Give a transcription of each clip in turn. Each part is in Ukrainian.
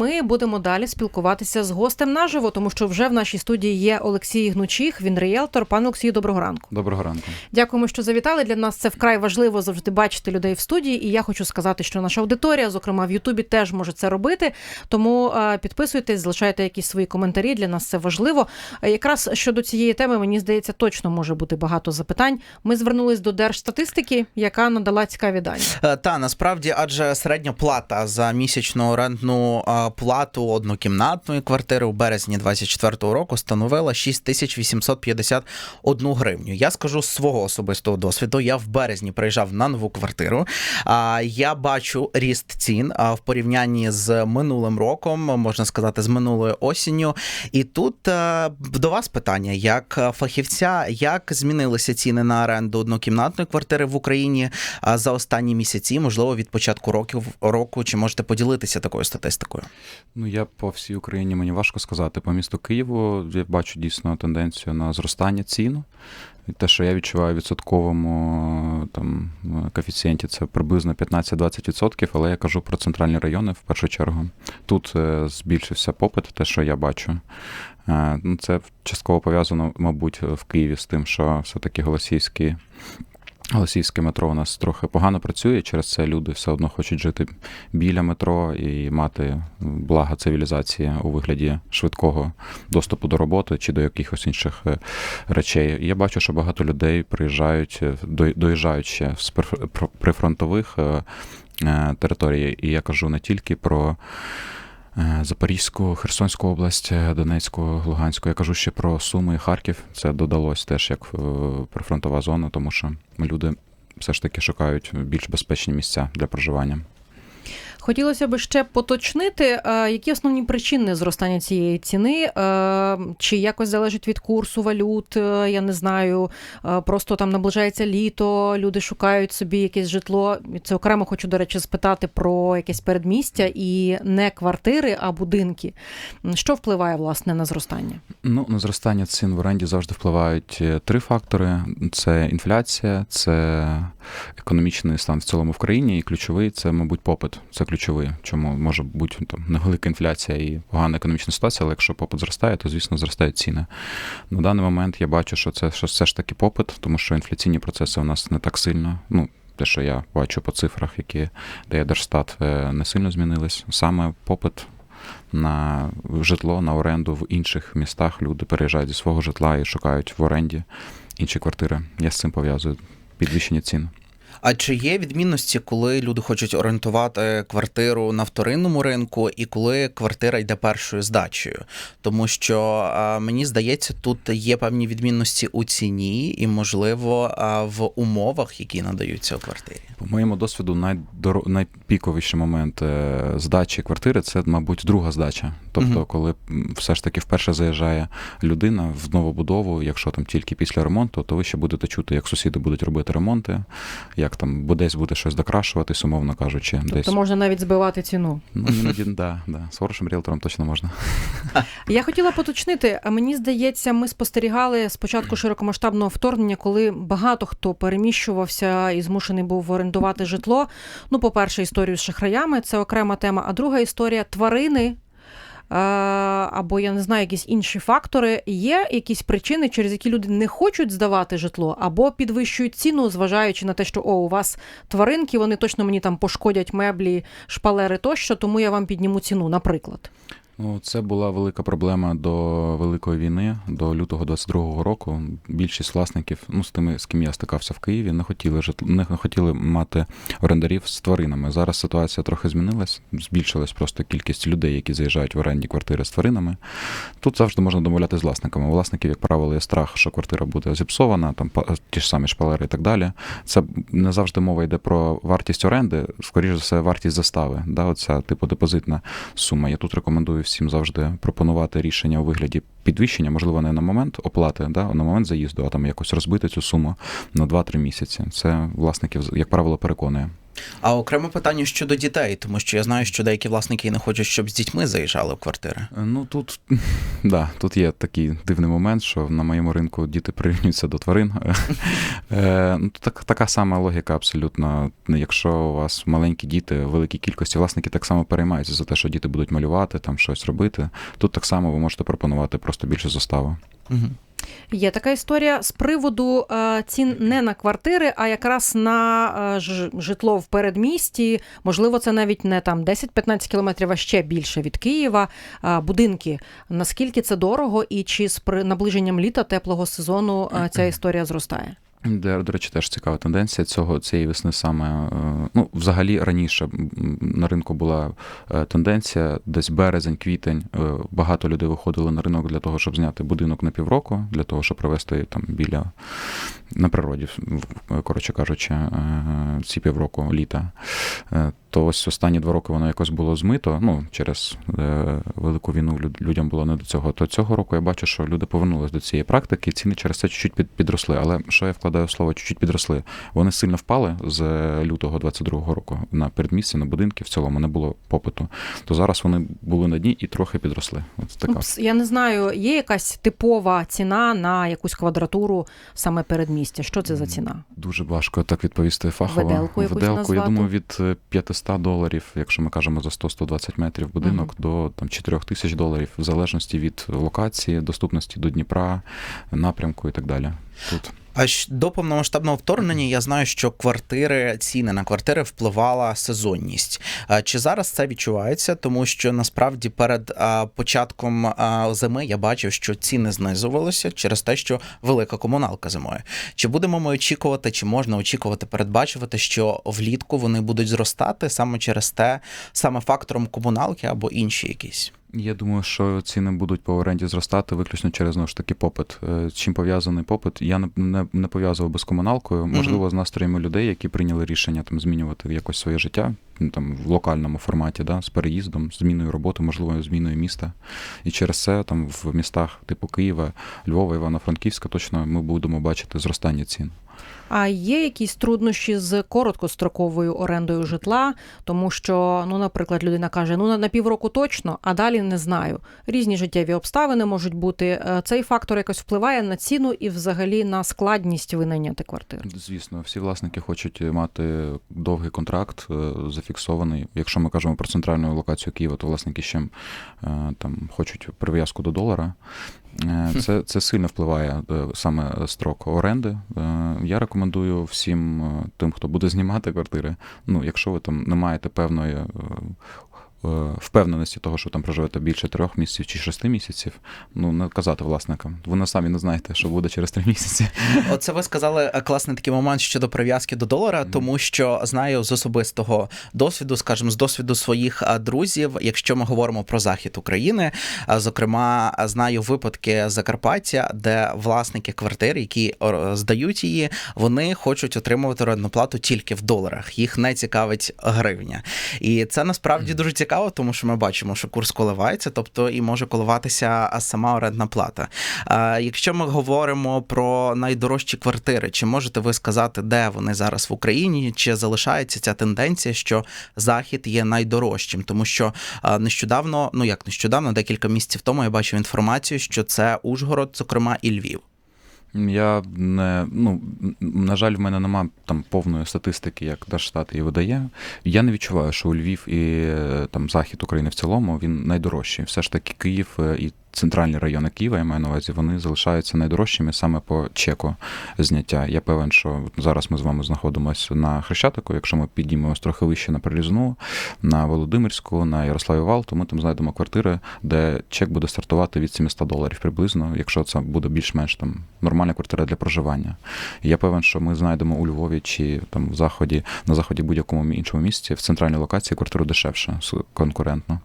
Ми будемо далі спілкуватися з гостем наживо, тому що вже в нашій студії є Олексій Гнучих, він ріелтор. Пане Олексію, доброго ранку. Доброго ранку. Дякуємо, що завітали. Для нас це вкрай важливо завжди бачити людей в студії. І я хочу сказати, що наша аудиторія, зокрема в Ютубі, теж може це робити. Тому е, підписуйтесь, залишайте якісь свої коментарі. Для нас це важливо. Якраз щодо цієї теми, мені здається, точно може бути багато запитань. Ми звернулись до держстатистики, яка надала цікаві дані. Е, Та насправді, адже середня плата за місячну орендну е, плату однокімнатної квартири у березні 2024 року становила 6851 гривню. Я скажу з свого особистого досвіду. Я в березні приїжджав на нову квартиру. А я бачу ріст цін в порівнянні з минулим роком, можна сказати, з минулою осінню. І тут е, до вас питання, як фахівця, як змінилися ціни на оренду однокімнатної квартири в Україні за останні місяці, можливо, від початку років року, чи можете поділитися такою статистикою? Ну я по всій Україні мені важко сказати. По місту Києву я бачу дійсно тенденцію на зростання цін. Те, що я відчуваю в відсотковому там коефіцієнті, це приблизно 15-20%, але я кажу про центральні райони в першу чергу. Тут е, збільшився попит, те, що я бачу. Е, Ну, це частково пов'язано, мабуть, в Києві з тим, що все-таки голосійський. Голосівське метро у нас трохи погано працює, через це люди все одно хочуть жити біля метро і мати блага цивілізації у вигляді швидкого доступу до роботи чи до якихось інших е, речей. Я бачу, що багато людей приїжджають, е, доїжджають ще з приф- прифронтових е, територій. І я кажу не тільки про. Е, Запорізьку, Херсонську область, е, Донецьку, Луганську. Я кажу ще про Суми і Харків. Це додалось теж як е, прифронтова зона, тому що люди все ж таки шукають більш безпечні місця для проживання. Хотілося б ще поточнити, е, які основні причини зростання цієї ціни, е, чи якось залежить від курсу валют, е, я не знаю, просто там наближається літо, люди шукають собі якесь житло. Це окремо хочу, до речі, спитати про якесь передмістя і не квартири, а будинки. Що впливає власне на зростання? Ну, на зростання цін в оренді завжди впливають три фактори: це інфляція, це економічний стан в цілому в країні, і ключовий це, мабуть, попит. Це ключовий. Чому може бути там невелика інфляція і погана економічна ситуація, але якщо попит зростає, то звісно зростають ціни. На даний момент я бачу, що це що все ж таки попит, тому що інфляційні процеси у нас не так сильно. Ну, те, що я бачу по цифрах, які дає Держстат, е, не сильно змінились. Саме попит на житло, на оренду в інших містах. Люди переїжджають зі свого житла і шукають в оренді інші квартири. Я з цим пов'язую підвищення цін. А чи є відмінності, коли люди хочуть орендувати квартиру на вторинному ринку, і коли квартира йде першою здачею? Тому що мені здається, тут є певні відмінності у ціні і, можливо, в умовах, які надаються у квартирі. По моєму досвіду, найдоро... найпіковіший момент е, здачі квартири це, мабуть, друга здача. Тобто, Мгм. коли все ж таки вперше заїжджає людина в новобудову, якщо там тільки після ремонту, то ви ще будете чути, як сусіди будуть робити ремонти, як там бо десь буде щось докрашуватись, умовно кажучи, десь. Тобто можна навіть збивати ціну. Ну, іноді, да, да. З хорошим ріелтором точно можна. Я хотіла поточнити, а мені здається, ми спостерігали спочатку широкомасштабного вторгнення, коли багато хто переміщувався і змушений був орендувати житло. Ну, по-перше, історію з шахраями це окрема тема. А друга історія тварини. Е, Або я не знаю, якісь інші фактори. Є якісь причини, через які люди не хочуть здавати житло, або підвищують ціну, зважаючи на те, що о, у вас тваринки, вони точно мені там пошкодять меблі, шпалери тощо, тому я вам підніму ціну, наприклад. Ну, це була велика проблема до Великої війни, до лютого 22-го року. Більшість власників, ну з тими, з ким я стикався в Києві, не хотіли житл... не хотіли мати орендарів з тваринами. Зараз ситуація трохи змінилась, збільшилась просто кількість людей, які заїжджають в орендні квартири з тваринами. Тут завжди можна домовляти з власниками. У власників, як правило, є страх, що квартира буде зіпсована, там ті ж самі шпалери і так далі. Це не завжди мова йде про вартість оренди, скоріше за все, вартість застави. Да, оця типу депозитна сума. Я тут рекомендую всім завжди пропонувати рішення у вигляді підвищення, можливо, не на момент оплати, да, на момент заїзду, а там якось розбити цю суму на 2-3 місяці. Це власників, як правило, переконує. А окреме питання щодо дітей, тому що я знаю, що деякі власники не хочуть, щоб з дітьми заїжджали в квартири. Е, Ну тут, да, тут є такий дивний момент, що на моєму ринку діти прирівнюються до тварин. Е, ну, так, така сама логіка абсолютно. Якщо у вас маленькі діти, великій кількості, власники так само переймаються за те, що діти будуть малювати, там щось робити. Тут так само ви можете пропонувати просто більше заставу. Угу. Є така історія з приводу е, цін не на квартири, а якраз на е, житло в передмісті. Можливо, це навіть не там 10-15 кілометрів, а ще більше від Києва. Е, будинки. Наскільки це дорого, і чи з при- наближенням літа теплого сезону ця історія зростає? Де, до речі, теж цікава тенденція цього цієї весни саме. е, Ну, взагалі раніше на ринку була е, тенденція, десь березень, квітень. е, Багато людей виходили на ринок для того, щоб зняти будинок на півроку, для того, щоб провести там біля на природі, коротше кажучи, ці півроку літа то ось останні два роки воно якось було змито. Ну через е, велику війну людям було не до цього. То цього року я бачу, що люди повернулись до цієї практики, і ціни через це чуть-чуть підросли. Але що я вкладаю слово, чуть-чуть підросли. Вони сильно впали з е, лютого 22-го року на передмісті, на будинки в цілому не було попиту. То зараз вони були на дні і трохи підросли. От така ну, Упс, я не знаю, є якась типова ціна на якусь квадратуру саме передмістя. Що це за ціна? Дуже важко так відповісти фахово. Виделку, Виделку. я думаю, від е, 500 100 доларів, якщо ми кажемо за 100-120 метрів будинок, uh -huh. до там 4 тисяч доларів, в залежності від локації, доступності до Дніпра, напрямку і так далі. Тут а до повномасштабного вторгнення я знаю, що квартири, ціни на квартири впливала сезонність. Чи зараз це відчувається? Тому що насправді перед початком зими я бачив, що ціни знизувалися через те, що велика комуналка зимою. Чи будемо ми очікувати, чи можна очікувати, передбачувати, що влітку вони будуть зростати саме через те, саме фактором комуналки або інші якісь? Я думаю, що ціни будуть по оренді зростати виключно через ну, ж таки попит. Е, З чим пов'язаний попит? Я не, не, не пов'язував би з комуналкою. Можливо, з настроями людей, які прийняли рішення там змінювати якось своє життя там в локальному форматі, да, з переїздом, зміною роботи, можливо, зміною міста. І через це там в містах типу Києва, Львова, Івано-Франківська точно ми будемо бачити зростання цін. А є якісь труднощі з короткостроковою орендою житла, тому що, ну, наприклад, людина каже: ну на, півроку точно, а далі не знаю. Різні життєві обставини можуть бути. Е, Цей фактор якось впливає на ціну і взагалі на складність винайняти квартиру. Звісно, всі власники хочуть мати довгий контракт е, зафіксований. Якщо ми кажемо про центральну локацію Києва, то власники ще е, там хочуть прив'язку до долара. Е, Це, це сильно впливає е, саме строк оренди. Я рекомендую всім тим, хто буде знімати квартири. Ну, якщо ви там не маєте певної впевненості того, що там проживете більше трьох місяців чи шести місяців, ну не казати власникам. Ви самі не знаєте, що буде через три місяці. Оце ви сказали е, класний такий момент щодо прив'язки до долара, тому що знаю з особистого досвіду, скажімо, з досвіду своїх е, друзів, якщо ми говоримо про захід України, е, зокрема, е, знаю випадки Закарпаття, де власники квартир, які е, здають її, вони хочуть отримувати орендну плату тільки в доларах. Їх не цікавить гривня. І це насправді дуже цікаво, тому що ми бачимо, що курс коливається, тобто і може коливатися сама орендна плата. Якщо ми говоримо про найдорожчі квартири, чи можете ви сказати, де вони зараз в Україні? Чи залишається ця тенденція, що захід є найдорожчим? Тому що нещодавно, ну як нещодавно, декілька місяців тому я бачив інформацію, що це Ужгород, зокрема, і Львів. Я не ну на жаль, в мене нема там повної статистики, як Держстат її видає. Я не відчуваю, що у Львів і е, там захід України в цілому він найдорожчий. Все ж таки, Київ е, і центральні райони Києва, я маю на увазі, вони залишаються найдорожчими саме по чеку зняття. Я певен, що зараз ми з вами знаходимося на Хрещатику. Якщо ми підіймемось трохи вище на Прилізну, на Володимирську, на Ярославі Вал, то ми там знайдемо квартири, де чек буде стартувати від 700 доларів приблизно, якщо це буде більш-менш там нормальна квартира для проживання. Я певен, що ми знайдемо у Львові чи там в заході, на заході будь-якому іншому місці в центральній локації квартиру дешевше конкурентно.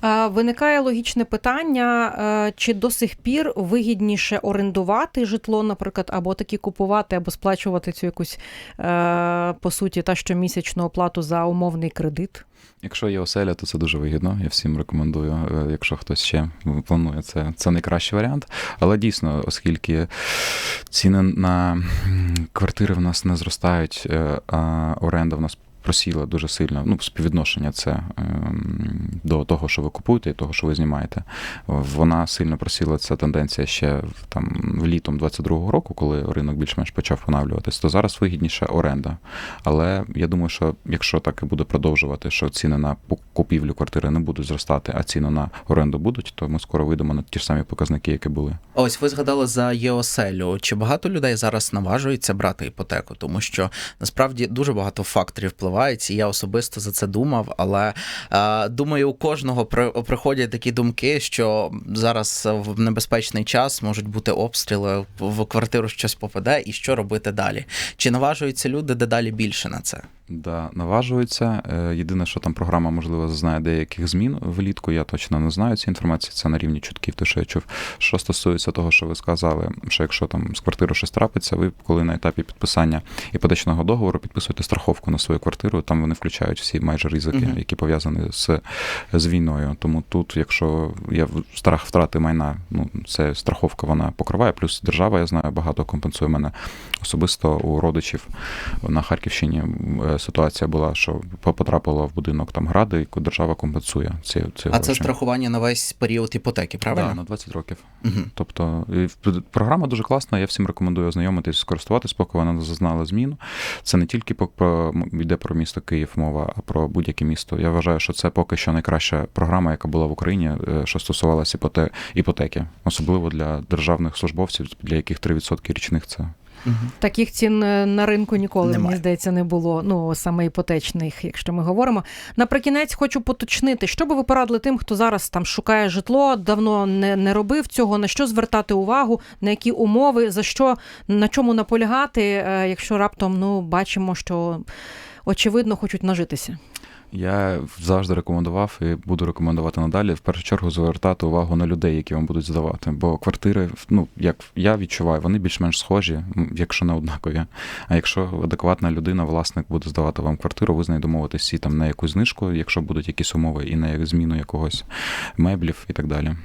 А, Виникає логічне питання: е, чи до сих пір вигідніше орендувати житло, наприклад, або таки купувати, або сплачувати цю якусь е, по суті та щомісячну оплату за умовний кредит? Якщо є оселя, то це дуже вигідно. Я всім рекомендую. е, Якщо хтось ще планує, це, це найкращий варіант. Але дійсно, оскільки ціни на квартири в нас не зростають, е, а оренда в нас просіла дуже сильно. Ну, співвідношення це ем, до того, що ви купуєте, і того, що ви знімаєте. Вона сильно просіла ця тенденція ще в- там в літом 22-го року, коли ринок більш-менш почав поновлюватись, то зараз вигідніша оренда. Але я думаю, що якщо так і буде продовжувати, що ціни на купівлю квартири не будуть зростати, а ціни на оренду будуть, то ми скоро вийдемо на ті ж самі показники, які були. Ось ви згадали за ЄОСЕЛю. Чи багато людей зараз наважується брати іпотеку? Тому що насправді дуже багато факторів впливають, і я особисто за це думав. Але е, думаю, кожного при, приходять такі думки, що зараз в небезпечний час можуть бути обстріли, в квартиру щось попаде, і що робити далі? Чи наважуються люди дедалі більше на це? Да, наважується. Е, Єдине, що там програма, можливо, зазнає деяких змін влітку. Я точно не знаю цієї інформації. Це на рівні чутків, те, що я чув. Що стосується того, що ви сказали, що якщо там з квартирою щось трапиться, ви коли на етапі підписання іпотечного договору підписуєте страховку на свою квартиру, там вони включають всі майже ризики, Мгм. які пов'язані з, з війною. Тому тут, якщо є в- страх втрати майна, ну це страховка вона покриває. Плюс держава, я знаю, багато компенсує мене особисто у родичів на Харківщині е, ситуація була, що по- потрапило в будинок там гради, яку держава компенсує. Ці, ці А це страхування на весь період іпотеки, правильно? Да, на 20 років. Угу. Тобто і програма дуже класна. Я всім рекомендую ознайомитись, скористуватись, поки вона не зазнала змін. Це не тільки по- про йде про місто Київ мова, а про будь-яке місто. Я вважаю, що це поки що найкраща програма, яка була в Україні, е, що стосувалася іпоте- іпотеки, особливо для державних службовців, для яких 3% річних це Угу. Таких цін е, на ринку ніколи, Немає. мені здається, не було. Ну, саме іпотечних, якщо ми говоримо. Наприкінець хочу поточнити, що би ви порадили тим, хто зараз там шукає житло, давно не, не робив цього, на що звертати увагу, на які умови, за що, на чому наполягати, е, якщо раптом ну, бачимо, що очевидно хочуть нажитися. Я завжди рекомендував і буду рекомендувати надалі в першу чергу звертати увагу на людей, які вам будуть здавати. Бо квартири, ну як я відчуваю, вони більш-менш схожі, якщо не однакові. А якщо адекватна людина, власник буде здавати вам квартиру, ви з нею всі там на якусь знижку, якщо будуть якісь умови, і на зміну якогось меблів і так далі.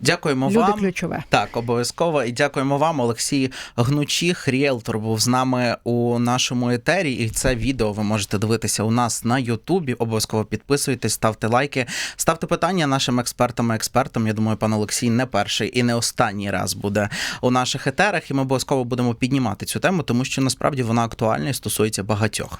Дякуємо Люди вам. ключове. Так, обов'язково. І дякуємо вам. Олексій Гнучих, ріелтор, був з нами у нашому етері. І це відео ви можете дивитися у нас на Ютубі. Обов'язково підписуйтесь, ставте лайки, ставте питання нашим експертам і експертам. Я думаю, пан Олексій не перший і не останній раз буде у наших етерах. І ми обов'язково будемо піднімати цю тему, тому що насправді вона актуальна і стосується багатьох.